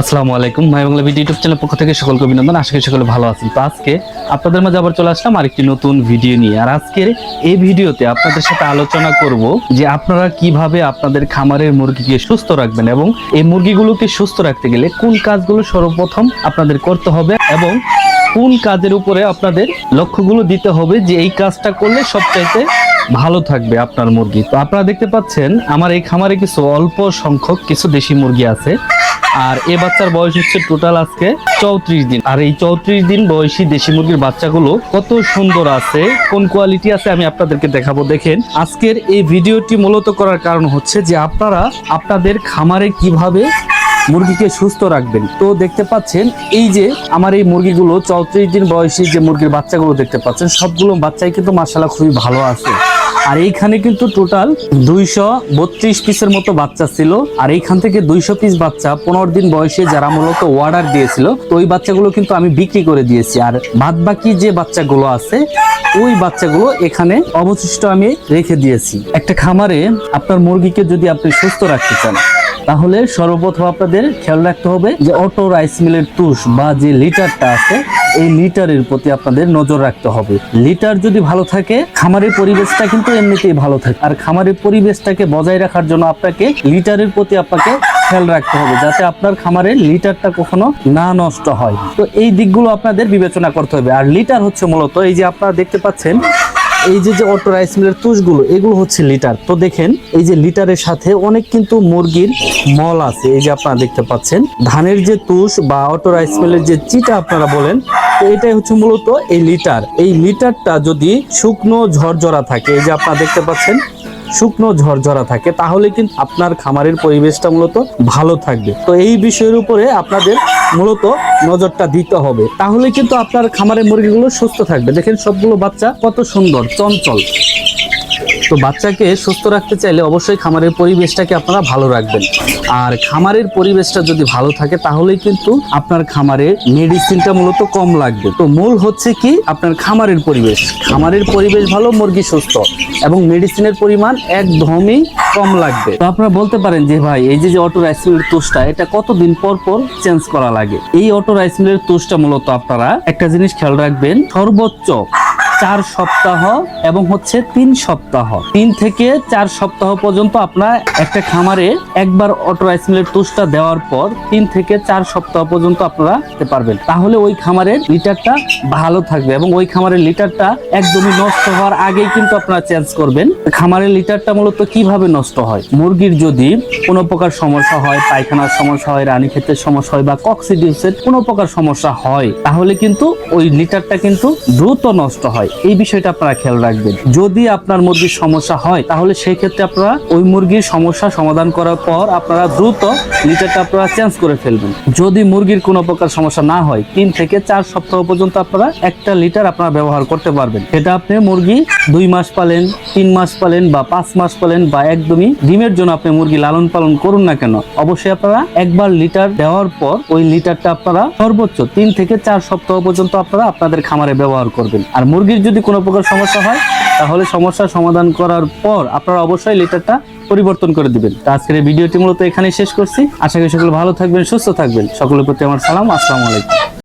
আসসালামু আলাইকুম। My Bangla video YouTube channel পক্ষ থেকে সকলকে অভিনন্দন। আশা করি সকলে ভালো আছেন। তো আজকে আপনাদের মাঝে আবার চলে আসলাম আরেকটি নতুন ভিডিও নিয়ে। আর আজকের এই ভিডিওতে আপনাদের সাথে আলোচনা করব যে আপনারা কীভাবে আপনাদের খামারের মুরগিকে সুস্থ রাখবেন এবং এই মুরগিগুলোকে সুস্থ রাখতে গেলে কোন কাজগুলো সর্বপ্রথম আপনাদের করতে হবে এবং কোন কাজের উপরে আপনাদের লক্ষ্যগুলো দিতে হবে যে এই কাজটা করলে সবচাইতে ভালো থাকবে আপনার মুরগি। তো আপনারা দেখতে পাচ্ছেন, আমার এই খামারে কিছু অল্প সংখ্যক কিছু দেশি মুরগি আছে। আর এ বাচ্চার বয়স হচ্ছে টোটাল আজকে চৌত্রিশ দিন। আর এই চৌত্রিশ দিন বয়সী দেশি মুরগির বাচ্চাগুলো কত সুন্দর আছে, কোন কোয়ালিটি আছে আমি আপনাদেরকে দেখাবো। দেখেন, আজকের এই ভিডিওটি মূলত করার কারণ হচ্ছে যে আপনারা আপনাদের খামারে কীভাবে মুরগিকে সুস্থ রাখবেন। তো দেখতে পাচ্ছেন, এই যে আমার এই মুরগিগুলো চৌত্রিশ দিন বয়সী যে মুরগির বাচ্চাগুলো দেখতে পাচ্ছেন, সবগুলো বাচ্চাই কিন্তু মাসালা খুবই ভালো আছে। আর এইখানে কিন্তু টোটাল দুইশো বত্রিশ পিসের মতো বাচ্চা ছিল। আর এইখান থেকে দুইশো পিস বাচ্চা পনেরো দিন বয়সে যারা মূলত অর্ডার দিয়েছিল, তো ওই বাচ্চাগুলো কিন্তু আমি বিক্রি করে দিয়েছি। আর বাদ বাকি যে বাচ্চাগুলো আছে, ওই বাচ্চাগুলো এখানে অবশিষ্ট আমি রেখে দিয়েছি। একটা খামারে আপনার মুরগিকে যদি আপনি সুস্থ রাখতে চান তাহলে সর্বপ্রথম আপনাদের খেয়াল রাখতে হবে যে অটো রাইস মিলের তুষ বা যে লিটারটা আছে, এই লিটারের প্রতি আপনাদের নজর রাখতে হবে। লিটার যদি ভালো থাকে, খামারের পরিবেশটা কিন্তু এমনিতেই ভালো থাকে। আর খামারের পরিবেশটাকে বজায় রাখার জন্য আপনাকে লিটারের প্রতি আপনাকে খেয়াল রাখতে হবে, যাতে আপনার খামারের লিটারটা কখনো না নষ্ট হয়। তো এই দিকগুলো আপনাদের বিবেচনা করতে হবে। আর লিটার হচ্ছে মূলত, এই যে আপনারা দেখতে পাচ্ছেন এই যে যে অটো রাইস মিলের তুষগুলো, এগুলো হচ্ছে লিটার। তো দেখেন, এই যে লিটারের সাথে অনেক কিন্তু মুরগির মল আছে। এই যে আপনারা দেখতে পাচ্ছেন, ধানের যে তুষ বা অটো রাইস মিলের যে চিটা আপনারা বলেন, তো এটাই হচ্ছে মূলত এই লিটার। এই লিটারটা যদি শুকনো ঝরঝরা থাকে, এই যে আপনারা দেখতে পাচ্ছেন শুকনো ঝরঝরা থাকে, তাহলে কিন্তু আপনার খামারের পরিবেশটা মূলত ভালো থাকবে। তো এই বিষয়ের উপরে আপনাদের মূলত নজরটা দিতে হবে। তাহলে কিন্তু আপনার খামারের মুরগিগুলো সুস্থ থাকবে। দেখেন সবগুলো বাচ্চা কত সুন্দর, চঞ্চল। তো বাচ্চাকে সুস্থ রাখতে চাইলে অবশ্যই খামারের পরিবেশটাকে আপনারা ভালো রাখবেন। আর খামারের পরিবেশটা যদি ভালো থাকে, তাহলেই কিন্তু আপনার খামারে মেডিসিনটা মূলত কম লাগবে। তো মূল হচ্ছে কি? আপনার খামারের পরিবেশ। খামারের পরিবেশ ভালো, মুরগি সুস্থ এবং মেডিসিনের পরিমাণ একদমই কম লাগবে। তো আপনারা বলতে পারেন যে, ভাই, এই যে অটো রাইস মিলের তুষটা, এটা কতদিন পর পর চেঞ্জ করা লাগে? এই অটো রাইস মিলের তুষটা মূলত আপনারা একটা জিনিস খেয়াল রাখবেন, সর্বোচ্চ চার সপ্তাহ এবং হচ্ছে তিন সপ্তাহ। তিন থেকে চার সপ্তাহ পর্যন্ত আপনার একটা খামারে একবার অটো রাইস মিলের তুষটা দেওয়ার পর তিন থেকে চার সপ্তাহ পর্যন্ত আপনারা দিতে পারবেন। তাহলে ওই খামারের লিটারটা ভালো থাকবে এবং ওই খামারের লিটারটা একদমই নষ্ট হওয়ার আগেই কিন্তু আপনারা চেঞ্জ করবেন। খামারের লিটারটা মূলত কীভাবে নষ্ট হয়? মুরগির যদি কোনো প্রকার সমস্যা হয়, পায়খানার সমস্যা হয় রানী ক্ষেতের সমস্যা হয় বা কক্সিডিউসের কোনো প্রকার সমস্যা হয়, তাহলে কিন্তু ওই লিটারটা কিন্তু দ্রুত নষ্ট হয়। এই বিষয়টা আপনারা খেয়াল রাখবেন। যদি আপনার মুরগির সমস্যা হয়, তাহলে সেই ক্ষেত্রে আপনারা ওই মুরগির সমস্যা সমাধান করার পর আপনারা দ্রুত লিটারটা আপনারা চেঞ্জ করে ফেলবেন। যদি মুরগির কোনো প্রকার সমস্যা না হয়, তিন থেকে চার সপ্তাহ পর্যন্ত আপনারা একটা লিটার আপনারা ব্যবহার করতে পারবেন। সেটা আপনি মুরগি দুই মাস পালেন, তিন মাস পালেন বা পাঁচ মাস পালেন বা একদমই ডিমের জন্য আপনি মুরগি লালন পালন করুন না কেন, অবশ্যই আপনারা একবার লিটার দেওয়ার পর ওই লিটারটা আপনারা সর্বোচ্চ তিন থেকে চার সপ্তাহ পর্যন্ত আপনারা আপনাদের খামারে ব্যবহার করবেন। আর মুরগির যদি কোনো প্রকার সমস্যা হয়, তাহলে সমস্যা সমাধান করার পর আপনারা অবশ্যই লেটারটা পরিবর্তন করে দিবেন। তো আজকের ভিডিওটি মূলত এখানেই শেষ করছি। আশা করি সকলে ভালো থাকবেন, সুস্থ থাকবেন। সকলের প্রতি আমার সালাম। আসসালামু আলাইকুম।